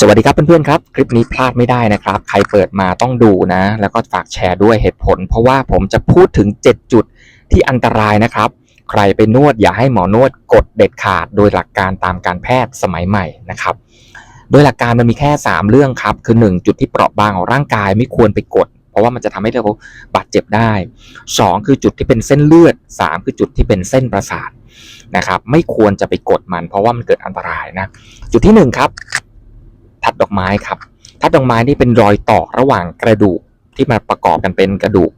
สวัสดีครับเพื่อนๆครับ คลิปนี้พลาดไม่ได้นะครับ ใครเปิดมาต้องดูนะ แล้วก็ฝากแชร์ด้วยเหตุผล เพราะว่าผมจะพูดถึง 7 จุดที่อันตรายนะครับ ใครไปนวดอย่าให้หมอนวดกดเด็ดขาด โดยหลักการตามการแพทย์สมัยใหม่นะครับ โดยหลักการมันมีแค่ 3 เรื่องครับ คือ 1 จุดที่เปราะบางของร่างกายไม่ควรไปกด เพราะว่ามันจะทำให้เราบาดเจ็บได้ 2 คือจุดที่เป็นเส้นเลือด 3 คือจุดที่เป็นเส้นประสาทนะครับ ไม่ควรจะไปกดมัน เพราะว่ามันเกิดอันตรายนะ จุดที่หนึ่งครับ ทัดดอกไม้ครับทัดดอกไม้นี่เป็นรอยต่อระหว่างกระดูกที่มาประกอบกันเป็นกระดูก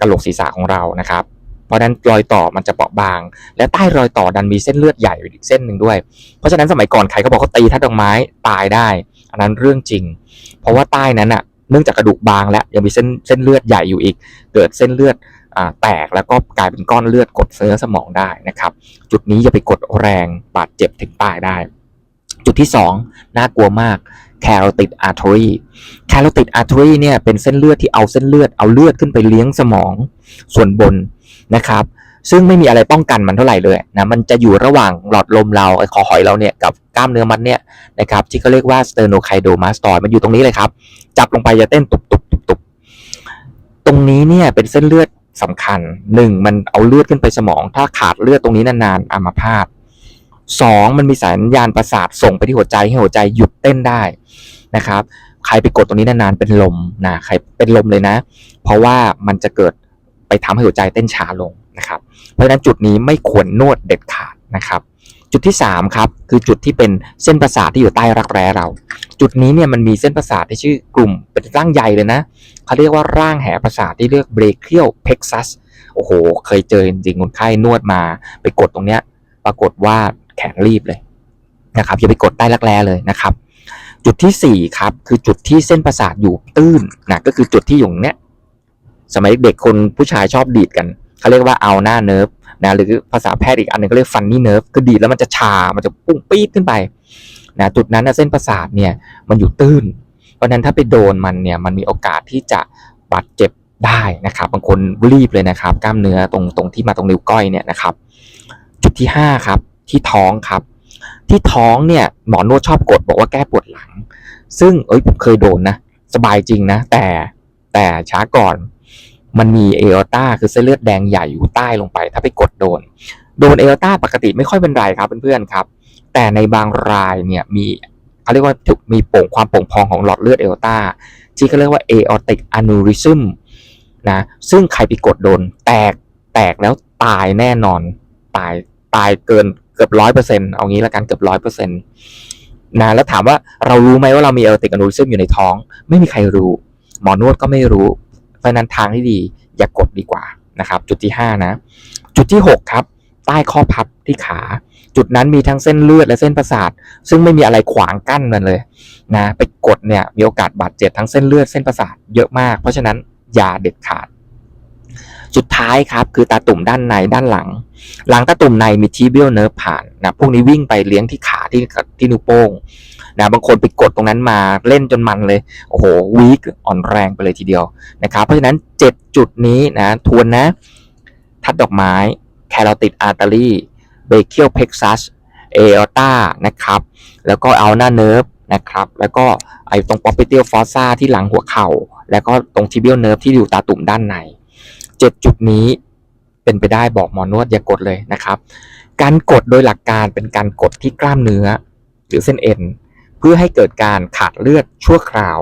กระโหลกศีรษะของเรานะครับ เพราะฉะนั้นรอยต่อมันจะเปราะบาง และใต้รอยต่อดันมีเส้นเลือดใหญ่อีกเส้นหนึ่งด้วย เพราะฉะนั้นสมัยก่อนใครเขาบอกเขาตีทัดดอกไม้ตายได้ อันนั้นเรื่องจริง เพราะว่าใต้นั้นอะเนื่องจากกระดูกบางและยังมีเส้นเส้นเลือดใหญ่อยู่อีก เกิดเส้นเลือดอแตกแล้วก็กลายเป็นก้อนเลือดกดเนื้อสมองได้นะครับ จุดนี้อย่าไปกดแรงบาดเจ็บถึงตายได้ จุดที่ 2 น่ากลัวมาก carotid artery carotid artery เนี่ยเป็นเส้นเลือดที่เอาเส้นเลือดเอาเลือดขึ้นไปเลี้ยงสมองส่วนบนนะครับ ซึ่งไม่มีอะไรป้องกันมันเท่าไหร่เลยนะมันจะอยู่ระหว่างหลอดลมเราไอ้คอหอยเราเนี่ยกับกล้ามเนื้อมันเนี่ยนะครับที่เขาเรียกว่า sternocleidomastoid มันอยู่ตรงนี้เลยครับ จับลงไปจะเต้นตุบตุบตุบตุบตรงนี้เนี่ยเป็นเส้นเลือดสำคัญหนึ่งมันเอาเลือดขึ้นไปสมอง ถ้าขาดเลือดตรงนี้นานๆอัมพาต สองมันมีสัญญาณประสาทส่งไปที่หัวใจให้หัวใจหยุดเต้นได้นะครับใครไปกดตรงนี้นานๆเป็นลมนะใครเป็นลมเลยนะ เพราะว่ามันจะเกิดไปทำให้หัวใจเต้นช้าลงนะครับเพราะฉะนั้นจุดนี้ไม่ควรนวดเด็ดขาดนะครับจุดที่3ครับคือจุดที่เป็นเส้นประสาทที่อยู่ใต้รักแร้เรา จุดนี้เนี่ยมันมีเส้นประสาทที่ชื่อกลุ่มเป็นร่างใหญ่เลยนะเขาเรียกว่าร่างแหประสาทที่เรียก brachial plexus โอ้โห เคยเจอจริงๆคนไข้นวดมา ไปกดตรงเนี้ยปรากฏว่า แขนรีบเลยนะครับอย่าไปกดใต้รักแร้เลยนะครับ จุดที่สี่ครับ คือจุดที่เส้นประสาทอยู่ตื้นนะก็คือจุดที่อยู่เนี้ยสมัยเด็กคนผู้ชายชอบดีดกันเขาเรียกว่าเอาหน้าเนิร์ฟนะหรือภาษาแพทย์อีกอันหนึงก็เรียกฟันนี่เนิร์ฟคือดีดแล้วมันจะชา มันจะปุ้งปี๊ดขึ้นไปนะจุดนั้นนะเส้นประสาทเนี่ยมันอยู่ตื้น เพราะฉะนั้นถ้าไปโดนมันเนี่ยมันมีโอกาสที่จะบาดเจ็บได้นะครับ บางคนรีบเลยนะครับ กล้ามเนื้อตรงตรงที่มาตรงนิ้วก้อยเนี่ยนะครับ จุดที่ห้าครับ ที่ท้องครับ ที่ท้องเนี่ยหมอนวดชอบกดบอกว่าแก้ปวดหลัง ซึ่งเอ้ยผมเคยโดนนะ สบายจริงนะ แต่แต่ช้าก่อนมันมีเอโอตาคือเส้นเลือดแดงใหญ่อยู่ใต้ลงไป ถ้าไปกดโดน โดนเอโอตาปกติไม่ค่อยเป็นไรครับเพื่อนๆครับ แต่ในบางรายเนี่ยมีเขาเรียกว่ามีโป่งความโป่งพองของหลอดเลือดเอโอตาที่เขาเรียกว่า aortic aneurysm นะซึ่งใครไปกดโดน แตกแตกแล้วตายแน่นอน ตายตายเกิน กือบร้อยเปอร์เซ็นต์เอางี้ละกันเกือบร้อยเปอร์เซ็นต์นะแล้วถามว่าเรารู้ไหมว่าเรามีเอลติกอนูริซึมอยู่ในท้อง ไม่มีใครรู้ หมอนวดก็ไม่รู้ เพราะนั้นทางที่ดีอย่ากกดดีกว่านะครับ จุดที่ 5 นะ จุดที่ 6 ครับ ใต้ข้อพับที่ขา จุดนั้นมีทั้งเส้นเลือดและเส้นประสาท ซึ่งไม่มีอะไรขวางกั้นมันเลยนะไปกดเนี่ยมีโอกาสบาดเจ็บทั้งเส้นเลือดเส้นประสาทเยอะมาก เพราะฉะนั้นอย่าเด็ดขาด สุดท้ายครับคือตาตุ่มด้านในด้านหลัง หลังตาตุ่มในมีทีเบิลเนิร์ฟผ่านนะพวกนี้วิ่งไปเลี้ยงที่ขาที่ที่นิ้วโป้งนะบางคนไปกดตรงนั้นมาเล่นจนมันเลยโอ้โหวีกอ่อนแรงไปเลยทีเดียวนะครับเพราะฉะนั้น 7 จุดนี้นะทวนนะทัดดอกไม้แคโรติดอาร์ต r รีเบเคียลเพกซัสเออตานะครับแล้วก็เอัลนาเนิร์ฟนะครับแล้วก็ไอ้ตรงป๊อปเปเตียลฟอสซาที่หลังหัวเข่า แล้วก็ตรงทิเบิลเนิร์ฟที่อยู่ตาตุ่มด้านในเจ็ดจุดนี้ เป็นไปได้บอกหมอนวดอย่ากดเลยนะครับ การกดโดยหลักการเป็นการกดที่กล้ามเนื้อ หรือเส้นเอ็น เพื่อให้เกิดการขาดเลือดชั่วคราว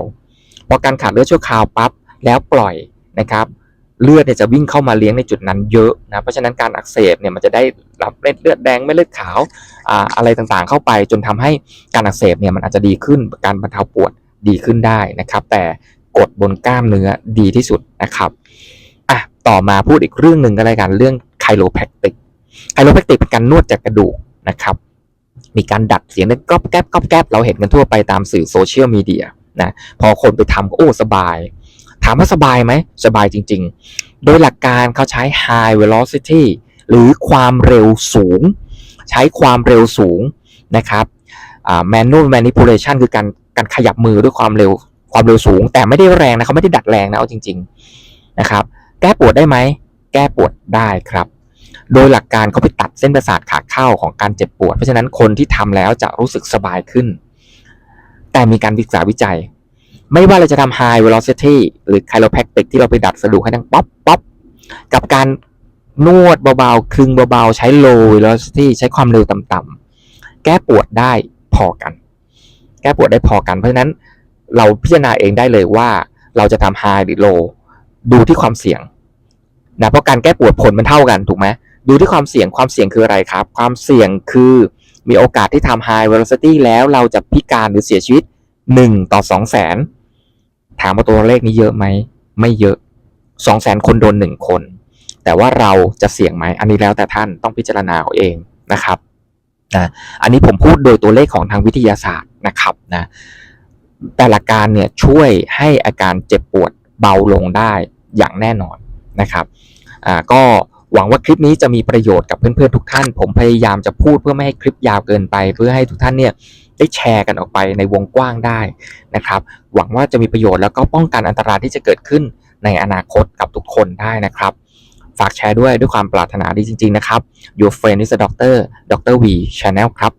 พอการขาดเลือดชั่วคราวปั๊บแล้วปล่อยนะครับ เลือดเนี่ยจะวิ่งเข้ามาเลี้ยงในจุดนั้นเยอะนะเพราะฉะนั้นการอักเสบเนี่ยมันจะได้รับเม็ดเลือดแดงเม็ดเลือดขาวอาอะไรต่างๆ เข้าไป จนทำให้การอักเสบเนี่ยมันอาจจะดีขึ้นการบรรเทาปวดดีขึ้นได้นะครับ แต่กดบนกล้ามเนื้อดีที่สุดนะครับ ต่อมาพูดอีกเรื่องหนึ่งก็แล้วกันเรื่องไคโรแพคติกไคโรแพคติกเป็นการนวดจากกระดูกนะครับ มีการดัดเสียงเล่นก๊อบแก๊บก๊อบแก๊บเราเห็นกันทั่วไปตามสื่อโซเชียลมีเดียนะพอคนไปทำก็โอ้สบาย ถามว่าสบายไหมสบายจริง ๆ โดยหลักการเขาใช้ high velocity หรือความเร็วสูง ใช้ความเร็วสูงนะครับ manual manipulation คือการการขยับมือด้วยความเร็วความเร็วสูง แต่ไม่ได้แรงนะเขาไม่ได้ดัดแรงนะเอาจริง ๆนะครับ แก้ปวดได้ไหม แก้ปวดได้ครับ โดยหลักการเขาไปตัดเส้นประสาทขาเข้าของการเจ็บปวด เพราะฉะนั้นคนที่ทำแล้วจะรู้สึกสบายขึ้น แต่มีการศึกษาวิจัย ไม่ว่าเราจะทำ high velocity หรือ chiropractic ที่เราไปดัดกระดูกให้ดังป๊อปป๊อปกับการนวดเบาๆ คลึงเบาๆ ใช้ low velocity ใช้ความเร็วต่ำๆ แก้ปวดได้พอกัน แก้ปวดได้พอกัน เพราะฉะนั้นเราพิจารณาเองได้เลยว่าเราจะทำ high หรือ low ดูที่ความเสี่ยงนะเพราะการแก้ปวดผลมันเท่ากันถูกไหมดูที่ความเสี่ยงความเสี่ยงคืออะไรครับ ความเสี่ยงคือมีโอกาสที่ทำ high velocity แล้วเราจะพิการหรือเสียชีวิต 1 ต่อ 2 0 0แสนถามว่าตัวเลขนี้เยอะไหม ไม่เยอะ 2 0 0แสนคนโดน 1 คน แต่ว่าเราจะเสี่ยงไหม อันนี้แล้วแต่ท่านต้องพิจารณาเอาเองนะครับนะอันนี้ผมพูดโดยตัวเลขของทางวิทยาศาสตร์นะครับนะแต่ละการเนี่ยช่วยให้อาการเจ็บปวด เบาลงได้อย่างแน่นอนนะครับอ่าก็หวังว่าคลิปนี้จะมีประโยชน์กับเพื่อนๆทุกท่าน ผมพยายามจะพูดเพื่อไม่ให้คลิปยาวเกินไป เพื่อให้ทุกท่านเนี่ยได้แชร์กันออกไปในวงกว้างได้นะครับ หวังว่าจะมีประโยชน์แล้วก็ป้องกันอันตรายที่จะเกิดขึ้นในอนาคตกับทุกคนได้นะครับ ฝากแชร์ด้วยด้วยความปรารถนาดีจริง ๆ นะครับ Your friend is a doctor Dr. V Channel ครับ